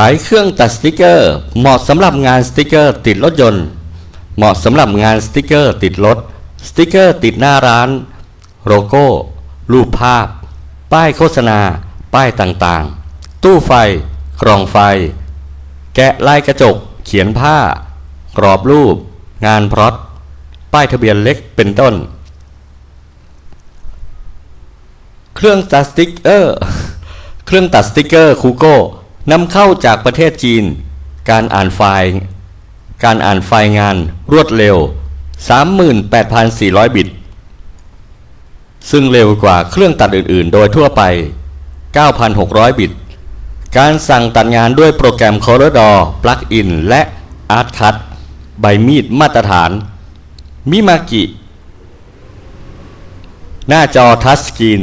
ขายเครื่องตัดสติกเกอร์ เหมาะสำหรับงานสติกเกอร์ติดรถยนต์ เหมาะสำหรับงานสติกเกอร์ติดรถ สติกเกอร์ติดหน้าร้าน โลโก้ รูปภาพ ป้ายโฆษณา ป้ายต่างๆ ตู้ไฟ กล่องไฟ แกะลายกระจก เขียนผ้า กรอบรูป งานพร็อตป้ายทะเบียนเล็กเป็นต้น เครื่องตัดสติกเกอร์ เครื่องตัดสติกเกอร์คูโก้ นำเข้าจากประเทศจีน การอ่านไฟล์การอ่านไฟล์งานรวดเร็ว 38,400 บิต ซึ่งเร็วกว่าเครื่องตัดอื่น ๆ โดยทั่วไป 9,600 บิต การสั่งตัดงานด้วยโปรแกรม Corridor Plugin และ ArtCut ใบมีดมาตรฐาน มิมากิ หน้าจอทัชสกรีน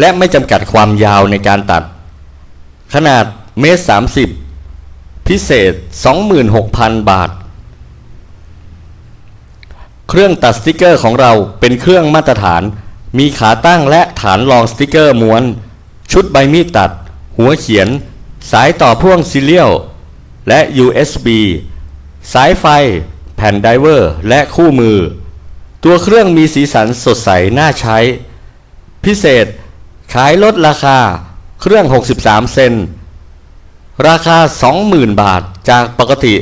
และไม่จำกัดความยาวในการตัด ขนาดเมตร30 พิเศษ 26,000 บาท เครื่องตัดสติกเกอร์ของเราเป็นเครื่องมาตรฐาน มีขาตั้งและฐานรองสติกเกอร์ม้วน ชุดใบมีดตัด หัวเขียน สายต่อพ่วงซีเรียลและ USB สายไฟ แผ่นไดเวอร์ และคู่มือ ตัวเครื่องมีสีสันสดใสน่าใช้ พิเศษ ขายลดราคาเครื่อง 63 เซน ราคา 20,000 บาทจากปกติ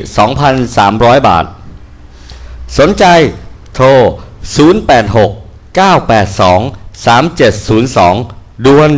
2,300 บาท สนใจโทร 086 982 3702 ด่วน